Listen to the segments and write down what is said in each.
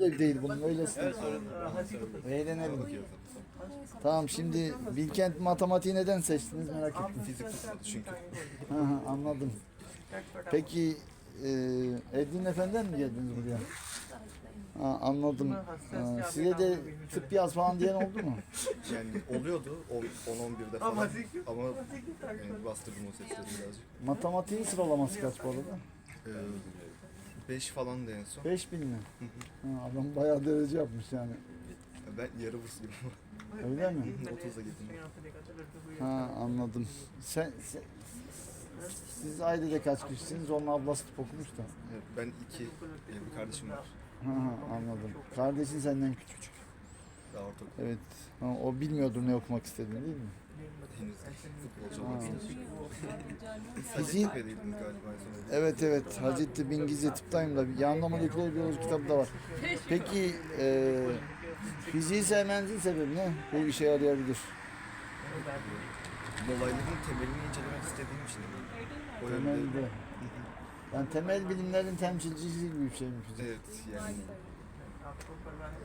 de değil bunun öylesi. Eğlenelim. Tamam şimdi Bilkent matematiği neden seçtiniz merak ettim. Fizik tutmadı çünkü. Anladım. Peki e, Edwin Efendi'den mi geldiniz buraya? Ha, anladım. Ha, size de tıp yaz falan diyen oldu mu? Yani oluyordu o 10-11'de falan ama yani bastırdım o sesleri birazcık. Matematiğin sıralaması kaç bu arada? 5 falan da en son. 5000 mi? Ha, adam bayağı derece yapmış yani. Ben yarı bursluyum Öyle mi? 30'a gittim. Ha anladım. Sen, sen- siz ailede kaç kişisiniz? Onun ablası tıp okumuş da. Evet, ben iki e, bir kardeşim var. Ha, ha, anladım. Kardeşin senden küçük. Daha ortaokul. Evet. Ha, o bilmiyordur ne okumak istediğini değil mi? Henüz futbolcu olmak istedim. Galiba. Evet evet. Hacettepe İngilizce tıptayım da. Yanında moleküler biyoloji kitabı da var. Peki e, fiziği sevmenizin sebebi ne? Bu işe yarayabilir. Dolayların temelini incelemek istediğim için. O yönde. Temelde. Yani temel bilimlerin temsilcisi gibi bir şey mi fizik? Evet yani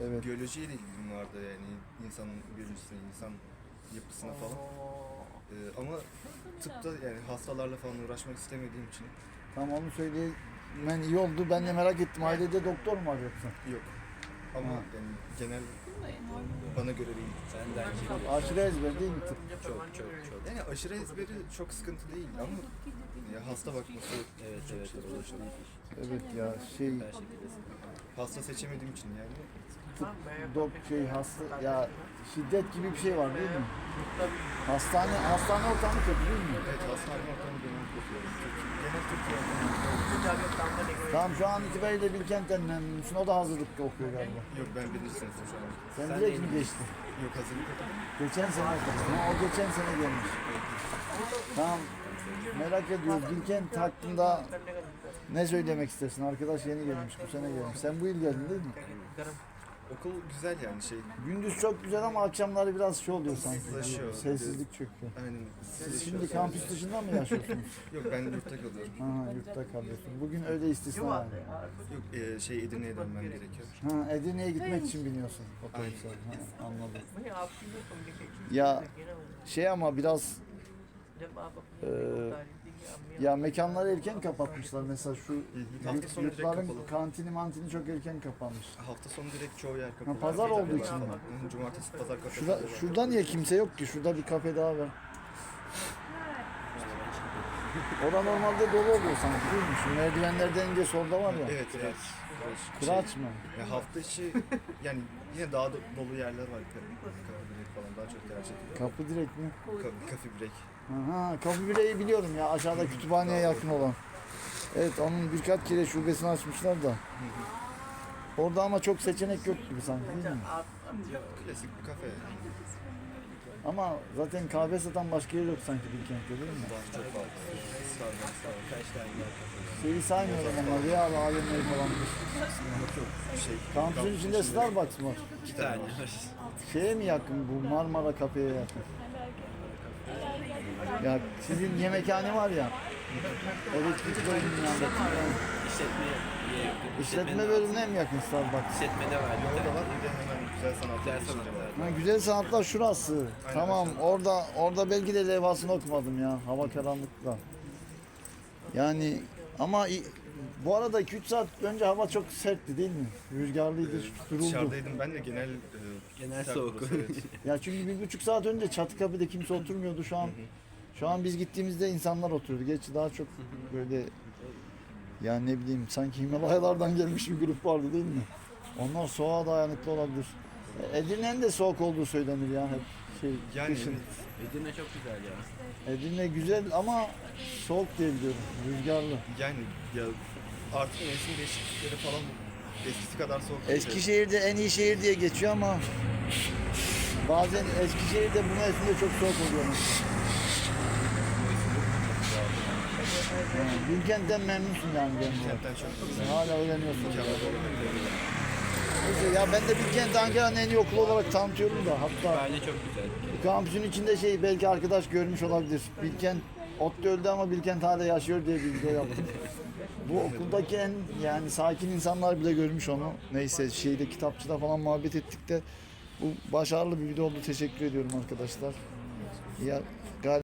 Evet. biyolojiyle ilgim vardı yani insanın biyolojisine, insan yapısına falan. Ee, ama tıpta yani hastalarla falan uğraşmak istemediğim için Tamam onu söylemen iyi oldu. Ben de merak ettim. Ailede doktor mu var yoksa? yok. Ama Ha. yani genel bana göre değil. Aşırı ezber değil mi tıp? Çok çok çok. Yani aşırı ezberi çok sıkıntı değil ama ya hasta bakması Evet çok evet şey evet. zor. Evet ya şey Her şekilde sıkıntı. Hasta seçemediğim için yani. dok şey hasta ya şiddet gibi bir şey var değil mi? Hastane hastane ortamı kötü değil mi? Evet hastane ortamı genel kokuyor. Tamam şu an itibariyle Bilkent'ten memnunsun. O da hazırlıkta okuyor galiba. Yok ben birinci sınıfım şu an. Sen, Sen direkt mi geçtin? Yok hazırlık okudum. Geçen sene okudun. O geçen sene gelmiş. Tamam. Merak ediyoruz. Bilkent hakkında ne söylemek istersin? Arkadaş yeni gelmiş. Bu sene gelmiş. Sen bu yıl geldin değil mi? Okul güzel yani şey. Gündüz çok güzel ama akşamları biraz şey oluyor sanki. Sızlaşıyor. Sessizlik çöküyor. Aynen. Siz şimdi kampüs dışında mı yaşıyorsunuz? Yok ben yurtta kalıyorum. Ha, yurtta kalıyorsun. Bugün öyle istisna yani. Yok e, şey Edirne'ye dönmem gerekiyor. Ha, Edirne'ye gitmek için biniyorsun otobüse. Ha, anladım. Ya şey ama biraz e, ya mekanları erken kapatmışlar. Mesela şu Hafta yurt, sonu direkt yurtların kapalı. kantini mantini çok erken kapanmış. Hafta sonu direkt çoğu yer kapalı. Pazar olduğu için mi? Hı, Cumartesi pazar kapalı. Şurada, şurada niye kimse yok ki? Şurada bir kafe daha var. Orada normalde dolu oluyor sanki değil mi? Şu merdivenlerden ince solda var ya. Evet evet. Kıraç mı? Ya hafta içi yani yine daha do- dolu yerler var. Ka- Kafe break falan daha çok tercih ediliyor. Kapı direkt mi? Ka- Kafe break. Aha, Kapı Bire'yi biliyorum ya aşağıda kütüphaneye yakın olan. Evet onun birkaç kere şubesini açmışlar da. Orada ama çok seçenek yok gibi sanki değil mi? Klasik bir kafe. Ama zaten kahve satan başka yer yok sanki Bilkent'te değil mi? Çok var. Kaç tane? Şeyi saymıyorum ama Real AVM'yi falan. Şey, Kampüsün içinde Starbucks mı var? İki tane var. Şeye mi yakın bu Marmara kafeye yakın? Ya sizin yemekhane var ya. Elektrik bölümünün yanındaki. İşletme diye İşletme bölümüne mi yakın Starbucks? İşletmede var bir Orada tane. var bir de hemen güzel sanatlar. Güzel sanatlar. Ha, güzel sanatlar şurası. tamam orada orada belki de levhasını okumadım ya. Hava karanlıkta. Yani ama i- bu arada 2-3 saat önce hava çok sertti değil mi? Rüzgarlıydı, duruldu. Dışarıdaydım ben de genel e, Genel sıcak soğuk. burası, evet. Ya çünkü bir buçuk saat önce çatı kapıda kimse oturmuyordu şu an. Şu an biz gittiğimizde insanlar oturuyordu. Gerçi daha çok böyle yani ne bileyim sanki Himalayalardan gelmiş bir grup vardı değil mi? Onlar soğuğa dayanıklı olabilir. Edirne'nin de soğuk olduğu söylenir ya hep şey Yani kışın. Edirne çok güzel ya. Edirne güzel ama soğuk diye biliyorum. Rüzgarlı. yani ya artık mevsim değişiklikleri falan eskisi kadar soğuk. Eskişehir'de en iyi şehir diye geçiyor ama bazen Eskişehir'de bu mevsimde çok soğuk oluyor. mesela. Yani Bilkent'ten memnunsun yani genel olarak. Kentten çok hala öğreniyorsun. Neyse ya ben de Bilkent Ankara'nın en iyi okulu olarak tanıtıyorum da hatta Bence çok güzel. kampüsün içinde şey belki arkadaş görmüş olabilir. Bilkent ODTÜ öldü ama Bilkent hala yaşıyor diye bir video yaptım. Bu okuldaki en yani sakin insanlar bile görmüş onu. Neyse şeyde kitapçıda falan muhabbet ettik de bu başarılı bir video oldu. Teşekkür ediyorum arkadaşlar. Ya